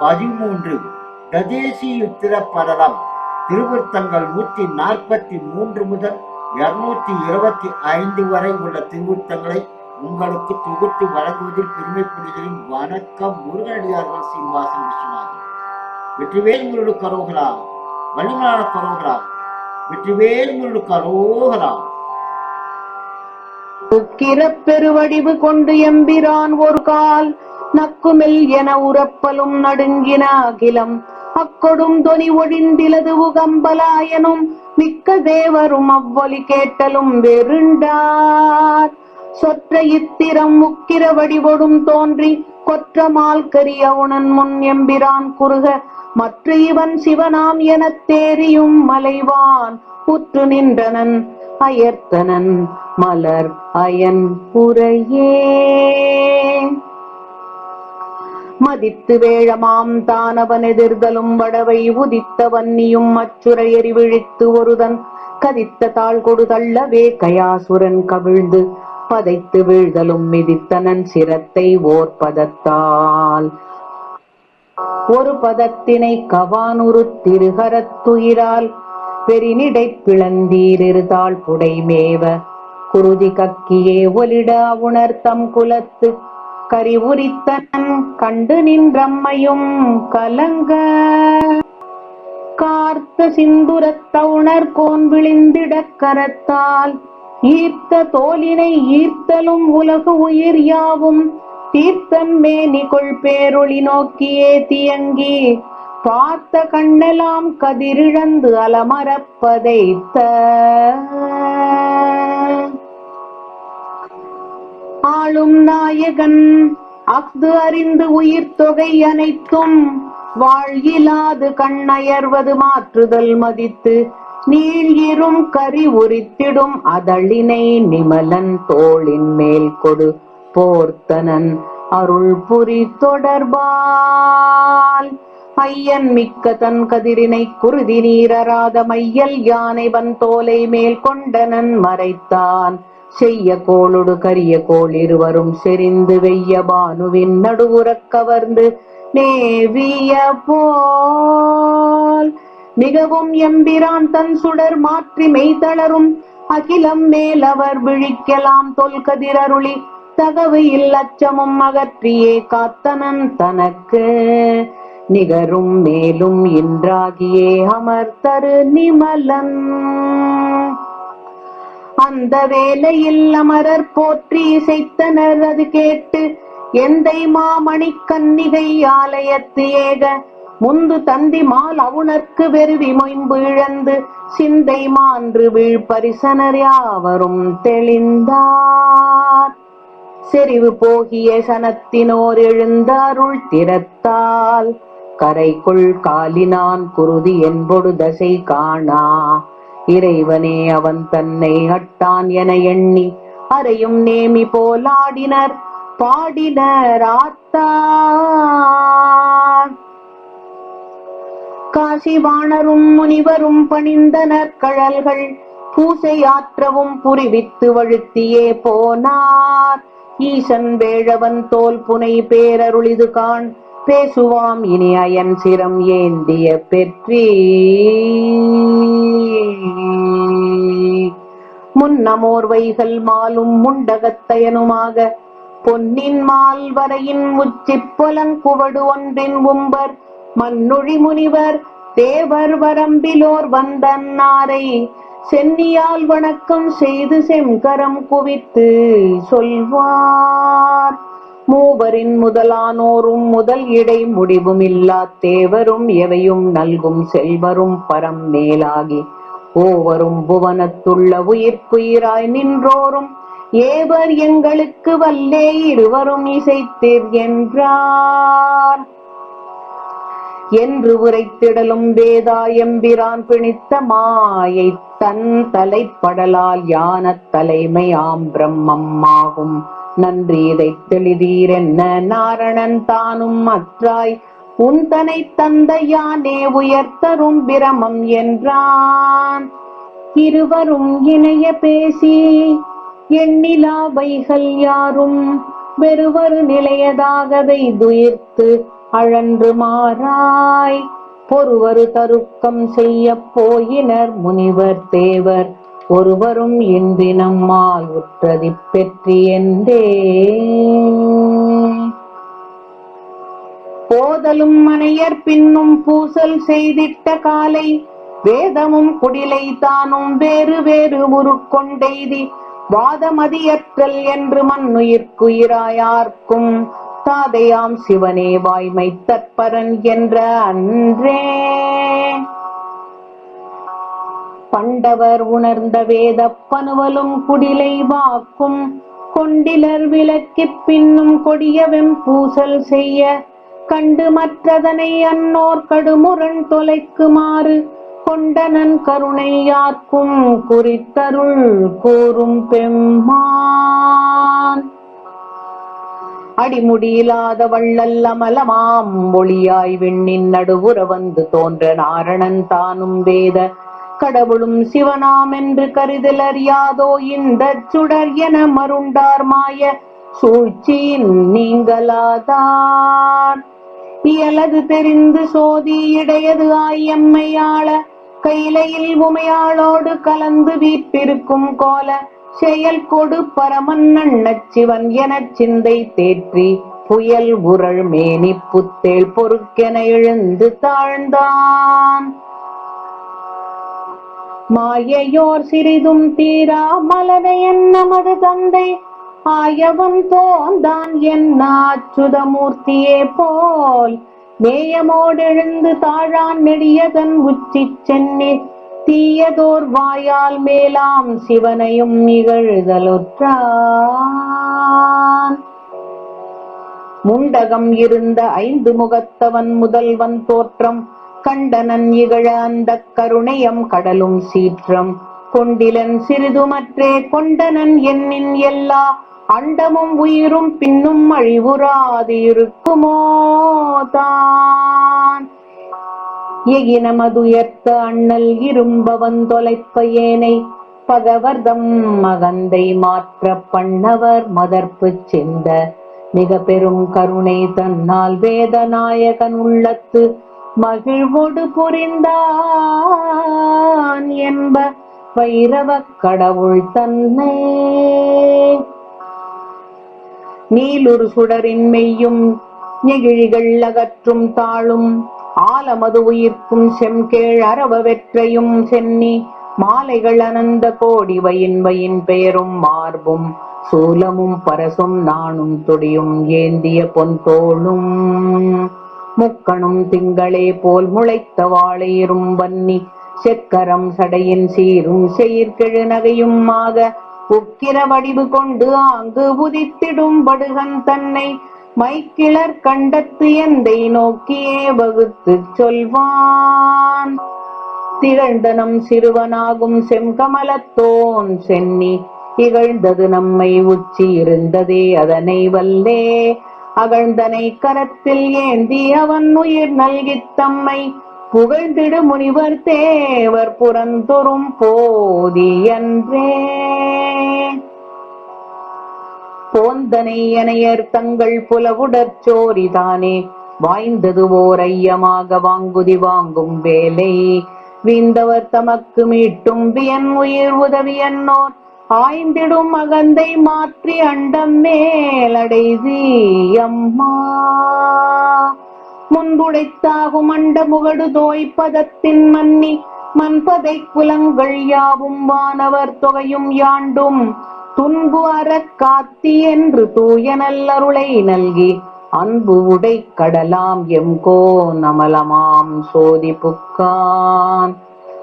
பதிமூன்று கதேசியுத்திர படலம் திருவிருத்தங்கள் நூத்தி நாற்பத்தி மூன்று முதல் இருநூத்தி இருபத்தி ஐந்து வரை உள்ள திருவிருத்தங்களை உங்களுக்கு தொகுத்து வழங்குவதில் பெருமைப்படுகிறேன் வணக்கம் முருகனடியார்கள் சீனிவாசன் விஸ்வநாதன். வெற்றிவேல் முருடு கரோகரா வள்ளிமலான கரோகரா வெற்றிவேல் முருடு கரோகரா. பெருவடிவு கொண்டு எம்பிரான் ஒரு கால் நக்குமெல் என உறப்பலும் நடுங்கின அகிலம் அக்கொடும் தொனி ஒழிந்திலது உகம்பலாயனும் மிக்க தேவரும் அவ்வொலி கேட்டலும் வெருண்டார் சொற்ற இத்திரம் முக்கிர வடிவொடும் தோன்றி கொற்றமால் கரிய உணன் முன் எம்பிரான் குறுக மற்ற இவன் சிவனாம் எனத் தேரியும் மலைவான் உற்று நின்றனன் அயர்த்தனன் மலர் அயன் புறையே மதித்து வேழமாம் தானவன் எதிர்தலும் வடவை உதித்த வன்னியும் அச்சுரையறி விழித்து ஒருதன். கதித்த தாழ் கொடுதள்ளவே கயாசுரன் கவிழ்ந்து பதைத்து வீழ்தலும் மிதித்தனன் சிரத்தை ஓர் பதத்தால். ஒரு பதத்தினை கவானுரு திருகரத்துயிரால் பெரினிடை பிளந்தீரிருதாள் புடைமேவ. குருதி கக்கியே ஒலிட உணர்த்தம் குலத்து கரி உரித்தனன் கண்டு நின்றம்மையும் கலங்க. கார்த்த சிந்துரத்தவுணர் கோன் விழிந்திடக் கரத்தால் ஈர்த்த தோலினை ஈர்த்தலும் உலகு உயிர் யாவும் தீர்த்தன் மேனிகொள் பேரொளி நோக்கியே தியங்கி பார்த்த கண்ணெல்லாம் கதிரிழந்து அலமரப்பதைத்த ஆளும் நாயகன். அஃது அறிந்து உயிர் தொகை அனைத்தும். வாழ்கிலாது கண்ணயர்வது மாற்றுதல் மதித்து. நீழ்கிரும் கரி உரித்திடும் அதழினை நிமலன் தோளின் மேல் கொடு போர்த்தனன் அருள் புரி தொடர்பால். ஐயன் மிக்க தன் கதிரினை குருதி நீரராத மையல் யானை வன் தோலை மேல் கொண்டனன் மறைத்தான். செய்ய கோளொடு கரிய கோள் இருவரும் செறிந்து வெய்ய பானுவின் நடுவுறக் கவர்ந்து நேவிய போல். மிகவும் எம்பிரான் தன் சுடர் மாற்றி மெய்தளரும் அகிலம் மேல் அவர் விழிக்கலாம் தொல்கதிரருளி தகவு இல்லச்சமும் அகற்றியே காத்தனன் தனக்கு. நிகரும் மேலும் இன்றாகியே அமர்த்தரு நிமலன். அந்த வேலையில் அமரர் போற்றி இசைத்தனர் அது கேட்டு எந்தை மாமணி கன்னிகை ஆலயத்து ஏக முந்து தந்தி மால் அவுணர்க்கு வெறுவி மொயம்பு இழந்து சிந்தை மான்று வீழ் பரிசனர் யாவரும் தெளிந்தார். செறிவு போகிய சனத்தினோர் எழுந்த அருள் திறத்தால் கரைக்குள் காலினான் குருதி என்பொடு தசை காணா இறைவனே அவன் தன்னை அட்டான் என எண்ணி அறையும் நேமி போலாடினர் பாடினர் ஆத்தான் காசிவாணரும் முனிவரும் பணிந்தனர் கழல்கள் பூசை ஆற்றவும் புரிவித்து வழுத்தியே போனார். ஈசன் வேழவன் தோல் புனை பேரருளிது காண் பேசுவாம் இனி அயன் சிரம் ஏந்திய பெற்றி முன்னமோர் வைகள் மாலும் முண்டகத்தயனுமாக பொன்னின் மால் வரையின் உச்சிப் பொலங்குவடு ஒன்றின் உம்பர் மண்ணுழி முனிவர் தேவர் வரம்பிலோர் வந்தன்னாரை சென்னியால் வணக்கம் செய்து செம்கரம் குவித்து சொல்வார். மூவரின் முதலானோரும் முதல் இடை முடிவும் இல்லா தேவரும் எவையும் நல்கும் செல்வரும் பரம் மேலாகி. ஓவரும் புவனத்துள்ள உயிர்க்குயிராய் நின்றோரும். ஏவர் எங்களுக்கு வல்லே இருவரும் இசைத்தீர் என்றார். என்று உரைத்திடலும் வேதாயம்பிரான் பிணித்த மாயை தன் தலைப்படலால் யான தலைமையாம் பிரம்மம்மாகும் நன்றி இதைத் தெளிதீரென்ன? நாரணன் தானும் அற்றாய் உன் தனை தந்தையானே உயர்த்தரும் பிரமம் என்றான். இருவரும் இணைய பேசி எண்ணிலாவைகள் யாரும் வெறுவரு நிலையதாகவை துயிர்த்து அழன்று மாறாய். பொறுவரு தருக்கம் செய்ய போயினர் முனிவர் தேவர் ஒருவரும் இன்றி நம்மால் உற்றதி பெற்றி என்றே. போதலும் மனையர் பின்னும் பூசல் செய்திட்ட காலை வேதமும் குடிலை தானும் வேறு வேறு உருக்கொண்டெய்தி வாதமதியற்றல் என்று மண்ணுயிர்க்குயிராயார்க்கும் தாதையாம் சிவனே வாய்மை தற்பரன் என்ற அன்றே. பண்டவர் உணர்ந்த வேத பனுவலும் குடிலை வாக்கும் கொண்டிலர் விளக்கிப் பின்னும் கொடியவெம் பூசல் செய்ய கண்டு மற்றதனை அன்னோர் கடுமுரண் தொலைக்குமாறு கொண்டனன் கருணையார்க்கும் குறித்தருள் கூறும் பெம்மான். அடிமுடியிலாத வள்ளல் அமலமாம் ஒளியாய் விண்ணின் நடுவுற வந்து தோன்ற நாரணன் தானும் வேத கடவுளும் சிவனாம் என்று கருதலர் யாதோ இந்த சுடர் என மருண்டார் மாய. சூழ்ச்சியின் நீங்களாதான். இயலது தெரிந்து சோதி இடையது ஆயம்மையாள கையிலையில் உமையாளோடு கலந்து வீட்டிருக்கும் கோல. செயல் கொடு பரமன் அண்ணச் சிவன் எனச் சிந்தை தேற்றி. புயல் உரள் மேனி புத்தேள் பொறுக்கென எழுந்து தாழ்ந்தான். மாயையோர் சிறிதும் தீரா மலரையன் நமது தந்தை? ஆயவன் தோந்தான் என் நாச்சுதமூர்த்தியே போல். நேயமோடெழுந்து தாழான் நெடியதன் உச்சி சென்னி தீயதோர் வாயால் மேலாம் சிவனையும் நிகழ்தலுற்றான் முண்டகம் இருந்த ஐந்து முகத்தவன் முதல்வன் தோற்றம் கண்டனன் இகழ அந்த கருணையம் கடலும் சீற்றம். கொண்டிலன் சிறிதுமற்றே கொண்டனன் என்னின் எல்லா அண்டமும் உயிரும் பின்னும் அழிவுறாது இருக்குமோ தான். எகினமதுயர்த்த அண்ணல் இரும்பவன் தொலைப்ப ஏனை பகவர்தம் மகந்தை மாற்ற பண்ணவர் மதர்ப்பு சென்ற மிக பெரும் கருணை தன்னால் வேதநாயகன் உள்ளத்து மகிழ்வோடு புரிந்தான் என்ப வைரவக் கடவுள் தன்னை. நீலுரு சுடரின் மெய்யும் நெகிழிகள் அகற்றும் தாளும் ஆலமது உயிர்க்கும் செம்கேழ் அரவ வெற்றையும் சென்னி மாலைகள் அனந்த கோடி வயின் பெயரும் மார்பும் சூலமும் பரசும் நாணும் துடியும் ஏந்திய பொன் தோளும். முக்கணும் திங்களே போல் முளைத்த வாழையரும் வன்னி செக்கரம் சடையின் சீரும் செயற்கிழு நகையுமாக உக்கிர வடிவு கொண்டு ஆங்கு உதித்திடும் படுகன் தன்னை மைக்கிளர் கண்டத்து எந்தை நோக்கியே வகுத்துச் சொல்வான். திகழ்ந்தனம் சிறுவனாகும் செம்கமலத்தோன் சென்னி இகழ்ந்தது நம்மை உச்சி இருந்ததே அதனை வல்லே. அகழ்ந்தனை கரத்தில் ஏந்தி அவன் உயிர் நல்கி தம்மை. புகழ்ந்திடு முனிவர் தேவர் புறந்தொரும் போதி என்றே போந்தனை எனையர் தங்கள் புலவுடற் சோரிதானே. வாய்ந்தது ஓர் ஐயமாக வாங்குதி வாங்கும் வேலை. வீந்தவர் தமக்கு மீட்டும் வியன் உயிர் உதவியன்னோர் ஆய்ந்திடும் அகந்தை மாற்றி அண்டம் மேலடைசி அம்மா முன்புடைத்தாகும் அண்ட முகடு தோய்ப்பதத்தின் மன்னி மன்பதை குலங்கள் யாவும் வானவர் தொகையும் யாண்டும் துன்பு அற காத்தி என்று தூய நல்லருளை நல்கி அன்பு உடை கடலாம் எம்கோ நமலமாம் சோதி புக்கான்.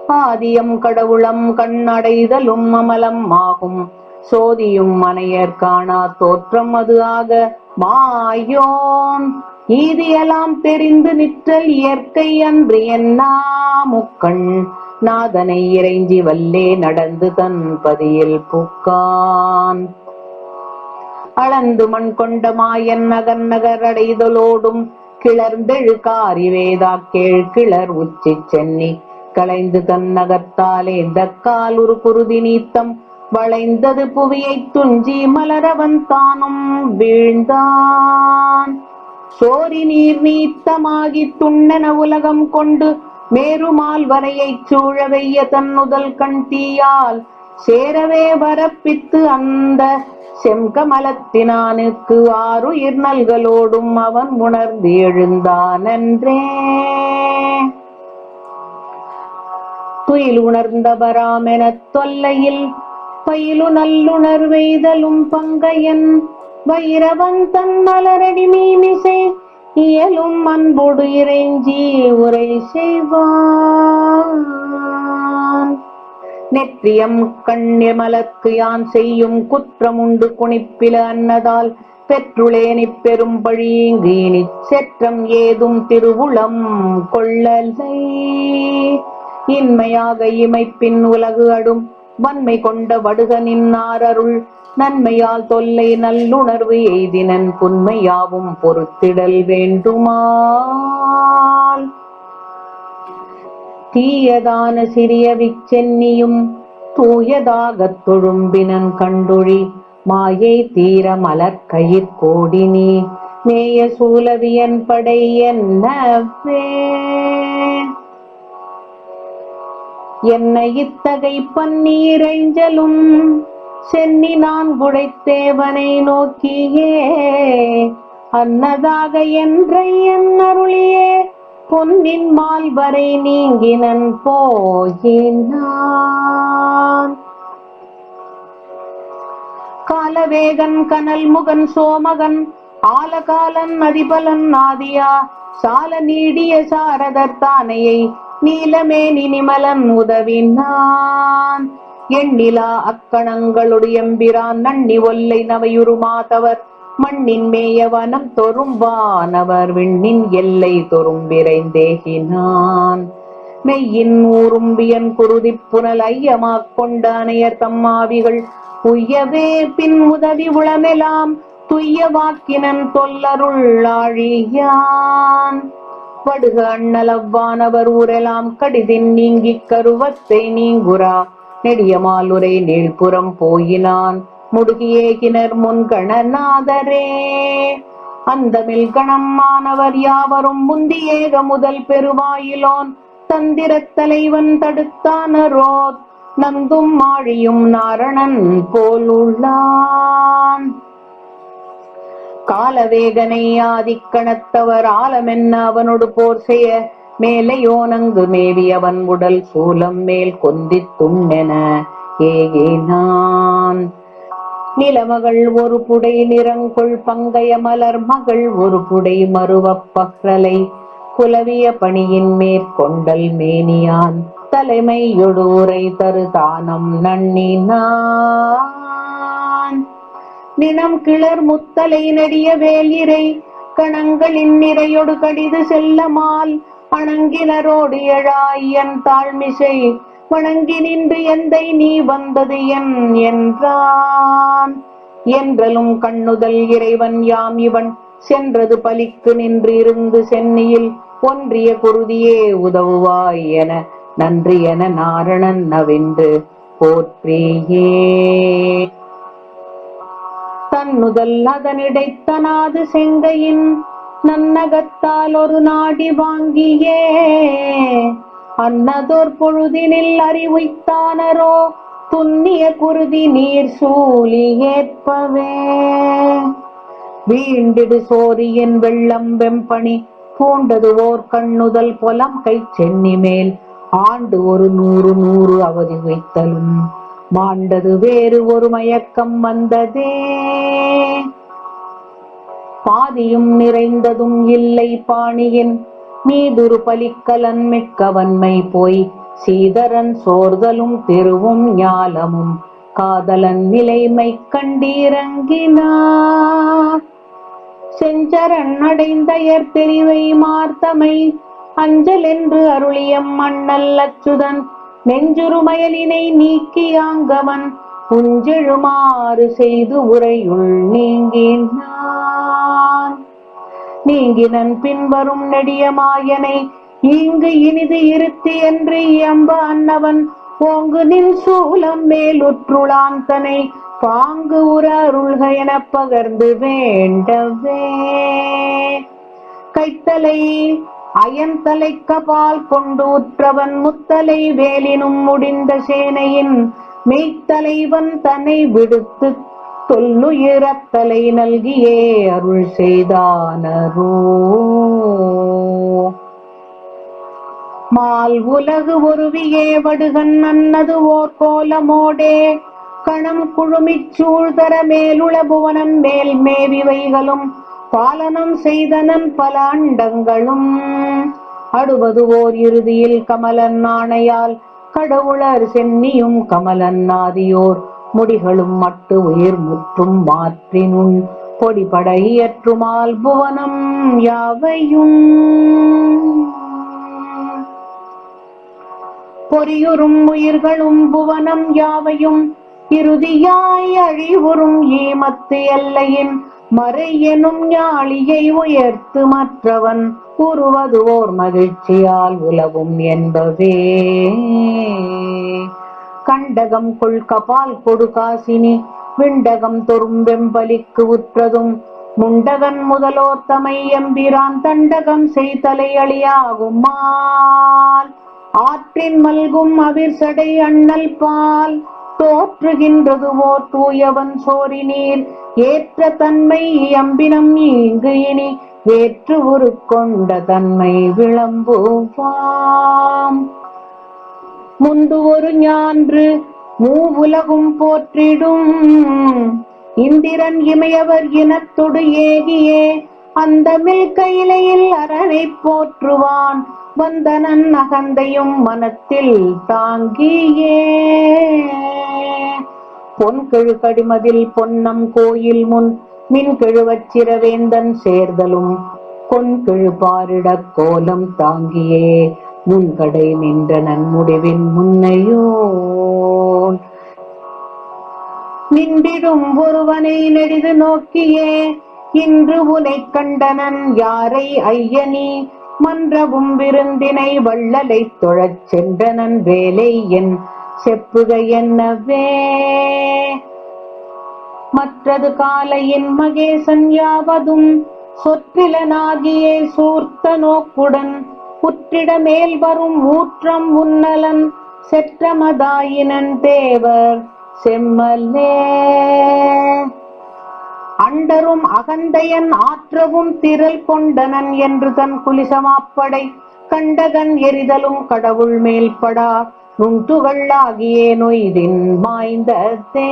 ஆதியம் கடவுளம் கண்ணடைதலும் அமலம் ஆகும் சோதியும் மனையர் காணா தோற்றம் அது ஆக மாயோன். ஈதியெல்லாம் தெரிந்து நிற்றல் இயற்கை அன்று என்னா முக்கண். நாதனை இறைஞ்சி வல்லே நடந்து தன் பதியில் புக்கான். அளந்து மண் கொண்ட மாயன் நகர் நகர் அடைதலோடும் கிளர்ந்தெழு காரி வேதா கேள் கிளர் உச்சி சென்னி களைந்து தன்னகத்தாலே தக்கால் ஒரு குருதி நீத்தம். வளைந்தது புவியைத் துஞ்சி மலரவன் தானும் வீழ்ந்தான். சோரி நீர் நீத்தமாகி துண்ணென உலகம் கொண்டு மேருமால் வரையைச் சூழ வெய்ய தன்னுதல் கண் தீயால் சேரவே வரப்பித்து அந்த செம்கமலத்தினானுக்கு ஆறுயிர் நல்களோடும் அவன் உணர்ந்து எழுந்தானன்றே துயில் உணர்ந்தவராமெனத் தொல்லையில் பயிலு நல்லுணர்வெய்தலும் பங்கையன் வைரவன் தன் மலரடி மீமிசை இயலும் அன்போடு இறைஞ்சி உரை செய்வான். நெற்றியம் கண்ணிமலக்கு யான் செய்யும் குற்றமுண்டு குணிப்பில அன்னதால் பெற்றுளேனி பெரும் பழியீங்கு இனிச் செற்றம் ஏதும் திருவுளம் கொள்ளலை இன்மையாக இமைப்பின் உலகு அடும். வன்மை கொண்ட வடுக நின்னாரருள் நன்மையால் தொல்லை நல்லுணர்வு எய்தினன் புன்மையாவும் பொறுத்திடல் வேண்டுமால். தீயதான சிறிய விச்சென்னியும் தூயதாகத் தொழும்பினன் கண்டுழி மாயை தீர மலர்கயிற் கோடினி மேய சூலவியன் படை என்னவே என்னை இத்தகை பன்னீரைஞ்சலும் சென்னி நான் குடைத்தேவனை நோக்கியே. அன்னதாக என்றை என் அருளியே பொன்னின் மால் வரை நீங்கினன் போகினான் காலவேகன் கனல் முகன் சோமகன் ஆலகாலன் அதிபலன் ஆதியா சால நீடிய சாரதர் தானையை நீலமே நினிமலன் உதவினான். எண்ணிலா அக்கணங்களுடைய எம்பிரான் நன்னி ஒல்லை நவையுருமாதவர் மண்ணின் மேயவனம் தொரும்பானவர் விண்ணின் எல்லை தொரும்பிரைந்தேகினான் மெய்யின் ஊரும்பியன் குருதி புனல் ஐயமாக் கொண்ட அணையர் தம்மாவிகள் உய்யவே பின் உதவி உளமெலாம் துய்ய வாக்கினன் தொல்லருள்ளாழியான் படுக அண்ணலவ்வானவர் ஊரெலாம் கடிதின் நீங்கிக் கருவத்தை நீங்குரா நெடியமால் உரை நீழ்புறம் போயினான் முடுகியேகினர் முன் கணநாதரே. அந்தமில் கணம்மானவர் யாவரும் முந்தியேக முதல் பெருவாயிலோன். தந்திரத் தலைவன் தடுத்தானரோ நந்தும் மாழியும் நாரணன் போல் உள்ளான் காலவேகனை ஆதிக்கணத்தவர் ஆலமென்ன அவனோடு போர் செய்ய? மேலையோனங்கு மேவியவன் உடல் சூலம் மேல் கொந்தித் துண்ணென. ஏகினான் நிலமகள் ஒரு புடை நிறங்கொள் பங்கைய மலர் மகள் ஒரு புடை மறுவப் பகலை. குலவிய பணியின் மேற்கொண்டல் மேனியான் தலைமையொடு உரை தரு தானம் நன்னினான் நினம் கிளர் முத்தலை நெடிய வேலிரை கணங்களின் நிறையொடு கடிது செல்லமால் அணங்கினரோடு எழாயன் தாழ்மிசை வணங்கி நின்று எந்தை நீ வந்தது என் என்றான். என்றலும் கண்ணுதல் இறைவன் யாம் இவன் சென்றது பலிக்கு நின்று இருந்து சென்னியில் ஒன்றிய குருதியே உதவுவாய் என நன்றி என நாரணன் நவின்று போற்றியே. தன்னுதல் அதனிடைத்தனாது செங்கையின் நன்னகத்தால் ஒரு நாடி வாங்கியே. அன்னதோர் பொழுதினில் அறிவுய்த்தானரோ துன்னிய குருதி நீர் சூழி ஏற்பவே. வீண்டிடு சோரியன் வெள்ளம் வெம்பணி. பூண்டது ஓர் கண்ணுதல் பொலம். கை சென்னி மேல் ஆண்டு ஒரு நூறு நூறு அவதி வைத்தலும். மாண்டது வேறு ஒரு மயக்கம் வந்ததே. பாதியும் நிறைந்ததும் இல்லை பாணியின். மீதுரு பலிக்கலன் மிக்கவன்மை போய் சீதரன் சோர்தலும் திருவும் ஞாலமும். காதலன் நிலைமை கண்டிறங்கினார் செஞ்சரன் அடைந்தயர் தெரிவை மார்த்தமை. அஞ்சல் என்று அருளியம் மண்ணல் அச்சுதன். நெஞ்சுருமயலினை நீக்கியாங்கவன் புஞ்செழுமாறு செய்து உரையுள் நீங்கினான் நீங்கினன் பின்வரும் நெடிய மாயனை இங்கு இனிது இருத்தி என்று இயம்ப அன்னவன் ஓங்கு நின் சூலம் மேலுற்றுளான் தனை பாங்கு உற அருள்க எனப் பகர்ந்து வேண்டவே. கைத்தலை அயன்தலை கபால் கொண்டு உற்றவன் முத்தலை வேலினும் முடிந்த சேனையின் மெய்த்தலைவன் தன்னை விடுத்து தொல்லுயிரத்தலை நல்கியே அருள் செய்தானரோ. மால் உலகு ஒருவியே வடுகன் அன்னது ஓர் கோலமோடே. கணம் குழுமிச் சூழ்தர மேலுள புவனம் மேல் மேவி வைகளும் பாலனம் செய்தனன் பல அண்டங்களும். அடுவது ஓர் இறுதியில் கமலன் ஆணையால் கடவுளர் சென்னியும் கமலன் ஆதியோர். முடிகளும் மட்டு உயிர் முற்றும் மாற்றினுள் பொடிபட இயற்றுமால் புவனம் யாவையும். பொறியுறும் உயிர்களும் புவனம் யாவையும். இறுதியாய் அழிவுறும் ஈமத்து எல்லையின் மறை எனும் ஞாழியை உயர்த்து மற்றவன் கூறுவது ஓர் மகிழ்ச்சியால் உலவும் என்பவே கண்டகம் கொள் கபால் கொடு காசினி விண்டகம் தொறும் வெம்பலிக்கு உற்றதும். முண்டகன் முதலோத்தமை எம்பிரான் தண்டகம் செய்தலை அழியாகுமால் ஆற்றின் மல்கும் அவிர் சடை அண்ணல் பால். தோற்றுகின்றது ஓர் தூயவன் சோரி ஏற்ற தன்மை அம்பினம் இங்கு இனி. வேற்று உரு கொண்ட தன்மை விளம்புவாம். முந்து ஒரு ஞான்று மூவுலகும் போற்றிடும். இந்திரன் இமையவர் இனத்தொடு ஏகியே. அந்த மில் கையிலையில் அரணை போற்றுவான். வந்தனன் அகந்தையும் மனத்தில் தாங்கியே. பொன் கெழு கடிமதில் பொன்னம் கோயில் முன் மின் கிழுவச்சிரவேந்தன் சேர்தலும். கொன் கிழுபாரிட கோலம் தாங்கியே. முன்கடை நின்ற நன்முடிவின் முன்னையோன். நின்றிடும் ஒருவனை நெடிது நோக்கியே. இன்று உனை கண்டனன் யாரை ஐயனி? மன்றவும் விருந்தினை வள்ளலை தொழச் சென்றனன் வேலை என் செப்புக என்னவே? மற்றது காலையின் மகேசன் யாவதும் சொற்றிலனாகியே சூர்த்த நோக்குடன் புற்றிட மேல் வரும் ஊற்றம் உன்னலன் செற்றமதாயினன் தேவர் செம்மல்லே அண்டரும் அகந்தையன் ஆற்றவும் திரள் கொண்டனன் என்று தன் குலிசமாப்படை. கண்டகன் எரிதலும் கடவுள் மேல்படா நுண்துகள் நொய்தின் நொய்தின் மாய்ந்ததே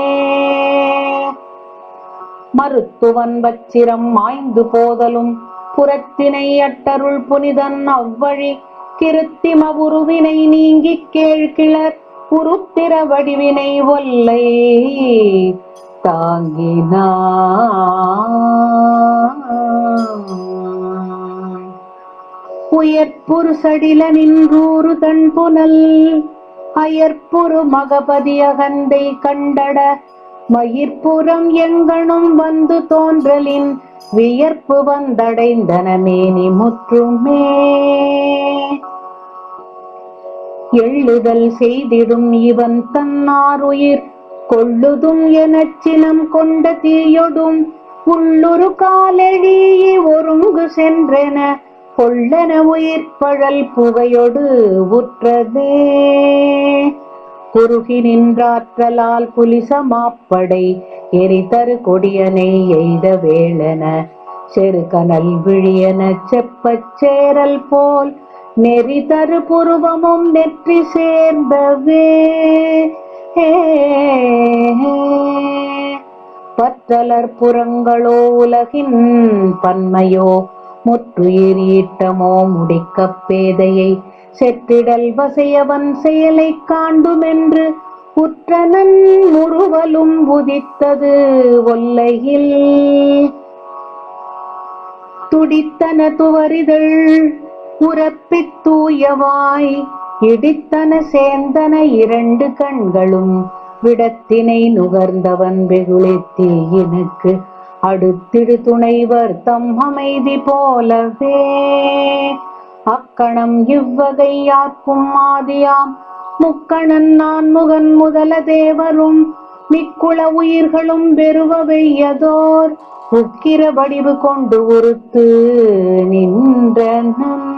மருத்துவன் வச்சிரம் மாய்ந்து போதலும் புறத்தினை அட்டருள் புனிதன் அவ்வழி. கிருத்திம உருவினை நீங்கிக் கேழ்கிளர் உருத்திர வடிவினை ஒல்லை தாங்கினான். உயர்ப்புறு சடில நின்றூறு தன் புனல் அயற்புரு மகபதி அகந்தை கண்டட மயிர்ப்புறம் எங்கனும் வந்து தோன்றலின் வியர்ப்பு வந்தடைந்தன மேனி முற்றுமே. எழுதல் செய்திடும் இவன் தன்னார் உயிர் கொள்ளுதும் எனச்சினம் கொண்ட தீயொடும் உள்ளுரு காலெழியே ஒருங்கு சென்றென கொள்ளன உயிர்ப்பழல் புகையொடு உற்றதே. குறுகி நின்றாற்றலால் புலிச மாப்படை எரிதரு கொடியனை எய்த வேளன செருகனல் விழியன செப்பச் சேரல் போல் நெறிதரு புருவமும் நெற்றி சேர்ந்தவே. பற்றலர் புறங்களோ உலகின் பன்மையோ முற்றுயிர் ஈட்டமோ முடிக்கப் பேதையை செற்றிடல் வசையவன் செயலை காண்டுமென்று உற்றனன் முறுவலும் உதித்தது ஒல்லையில். துடித்தன துவரிதழ் உரப்பித் தூயவாய் இடித்தன சேர்ந்தன இரண்டு கண்களும் விடத்தினை நுகர்ந்தவன் வெகுளித்தி எனக்கு அடுத்திடு துணைவர் தம் அமைதி போலவே. அக்கணம் இவ்வகை யார்க்கும் மாதியாம் முக்கணன் நான் முகன் முதல தேவரும். மிக்குள உயிர்களும் பெறுவவையதோர் உக்கிர வடிவு கொண்டு உறுத்து நின்றனன்.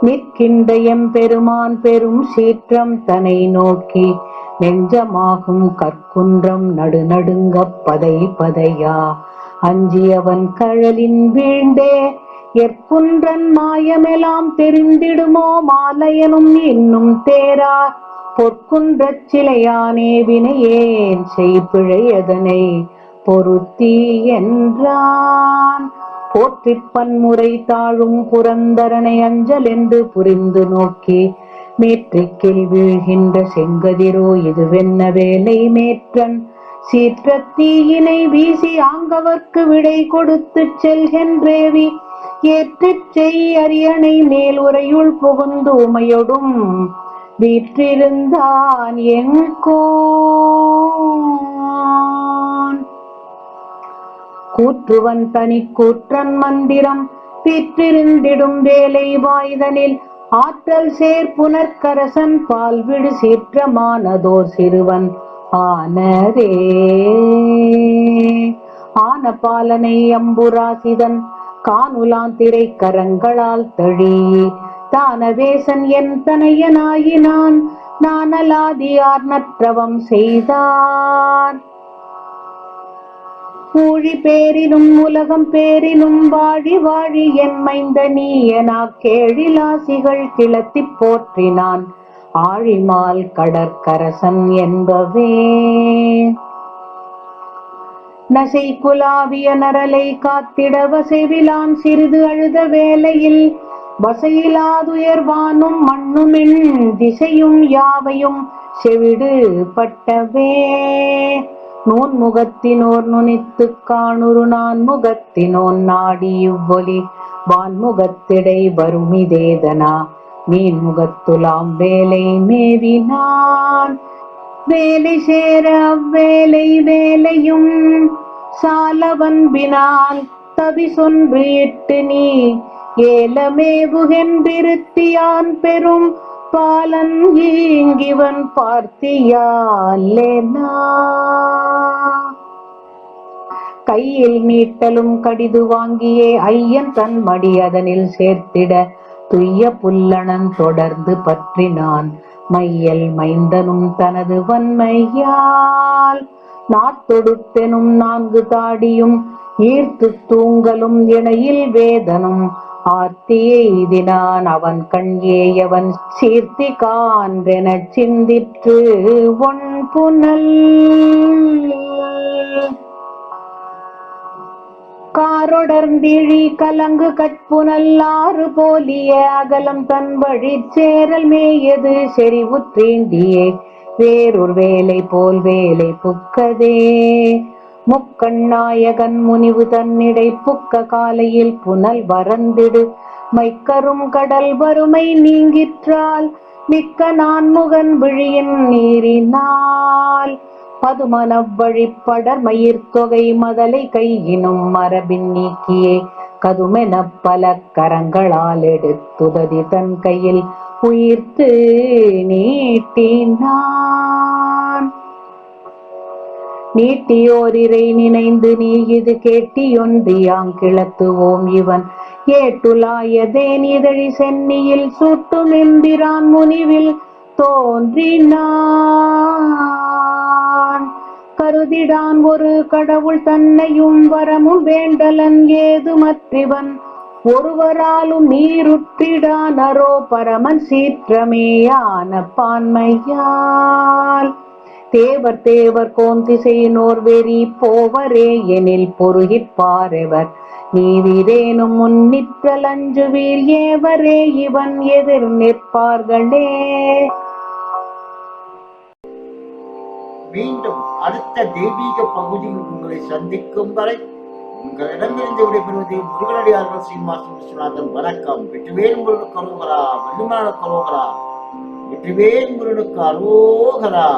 நிற்கின்ற எம்பெருமான் பெரும் சீற்றம் தனை நோக்கி நெஞ்சமாகும் கற்குன்றம் நடுநடுங்கப் பதை பதையா. அஞ்சியவன் கழலின் வீழ்ந்தே எற்குன்றன் மாயமெலாம் தெரிந்திடுமோ மாலையனும் இன்னும் தேரா. பொற்குன்றச் சிலையானே வினையேன் செய்பிழையதனை பொருத்தி என்றான். போற்றிப் பன்முறை தாழும் புரந்தரனை அஞ்சல் என்று புரிந்து நோக்கி மேற்றிக்கில் வீழ்கின்ற செங்கதிரோ இதுவென்ன வேலை மேற்றன்? சீற்றத் தீயினை வீசி ஆங்கவர்க்கு விடை கொடுத்துச் செல்கின்றேவி ஏற்றுச் செய் அரியணை மேல் உரையுள் புகுந்து உமையொடும். வீற்றிருந்தான் எங்கோ. கூற்றுவன் தனி கூற்றன் மந்திரம். திற்றிருந்திடும் வேலை வாய்தனில் ஆற்றல் சேர் புனர்கரசன் பால்விடு சீற்றமானதோர் சிறுவன். ஆனதே. ஆன பாலனை அம்புராசிதன் காணுலாந்திரை கரங்களால் தழி தானவேசன் என் தனையனாயினான். நானலாதியார் நற்றவம் செய்தான். கூழி பேரிலும் உலகம் பேரிலும் வாழி வாழி என் மைந்த நீ என கேழிலாசிகள் கிளத்திப் போற்றினான். ஆழிமால் கடற்கரசன் என்பவே. நசை குலாவிய நரலை காத்திட செவிலான் சிறிது அழுத வேளையில் வசையிலாதுயர்வானும் மண்ணுமின் திசையும் யாவையும் செவிடு பட்டவே. நூன் முகத்தினோர் நுனித்து காணுரு நான் முகத்தினோன் நாடி இவ்வொலி. வான்முகத்திடை வருமிதேதனா மீன் முகத்துலாம் வேலை மேவினான். வேலை சேர அவ்வேலை வேலையும் சாலவன்பினால் தவி சொன்று இட்டு நீ ஏலமேவுகென்றிருத்தியான் பெரும் பாலன் ஈங்கிவன் பார்த்தியாலேனா? கையில் நீட்டலும் கடிது வாங்கியே ஐயன் தன் மடி அதனில் சேர்த்திட துய்ய புல்லணன் தொடர்ந்து பற்றினான். மையல் மைந்தனும் தனது வன்மையால் நாத்தொடுத்தெனும் நான்கு தாடியும் ஈர்த்து தூங்கலும் இணையில் வேதனும் ஆர்த்தியை எய்தினான் அவன் கண் ஏயவன் சீர்த்தி கான்றெனச் சிந்திற்று ஒன் புனல் காரொடர்ந்திழி கலங்கு கட்புனல் ஆறு போலிய அகலம் தன் வழி சேரல் மேயது செறிவுற்றேண்டியே வேறொரு வேலை போல் வேலை புக்கதே முக்கண்ணாயகன் முனிவு தன்னிடை புக்க காலையில் புனல் வரந்திடு மைக்கரும் கடல் வறுமை நீங்கிற்றால் மிக்க நான்முகன் விழியின் நீரினால். பதுமனவழி படர்மயிர் மயிர் தொகை மதலை கையினும் மரபின் நீக்கியே. கதுமென பல கரங்களால் எடுத்துததி தன் கையில் உயிர்த்து நீட்டினான். நீட்டியோரிரை நினைந்து நீ இது கேட்டியொன்றியாங் கிளத்துவோம் இவன். ஏட்டுலாயதேன் இதழி சென்னியில் சுட்டு நின்றான் முனிவில் தோன்றினான். கருதிடான் ஒரு கடவுள் தன்னையும் வரமும் வேண்டலன் ஏது மற்றவன் ஒருவராலும் நீருற்றிடானரோ பரமன் சீற்றமேயான பான்மையால். தேவர் தேவர் கோந்திசையினோர் வெறி போவரே எனில் பொருகிப்பாரெவர் முன்னிற்றல் அஞ்சுவீர் ஏவரே இவன் எதிர் நிற்பார்களே. மீண்டும் அடுத்த தெய்வீக பகுதியில் உங்களை சந்திக்கும் வரை உங்களிடமிருந்து விடைபெறுவது முருகனடியார்கள் சீனிவாசன் விஸ்வநாதன். வணக்கம். வெற்றிவேல் முருகனுக்கு அரோகரா வள்ளிமான அரோகரா வெற்றிவேல் முருகனுக்கு அரோகரா.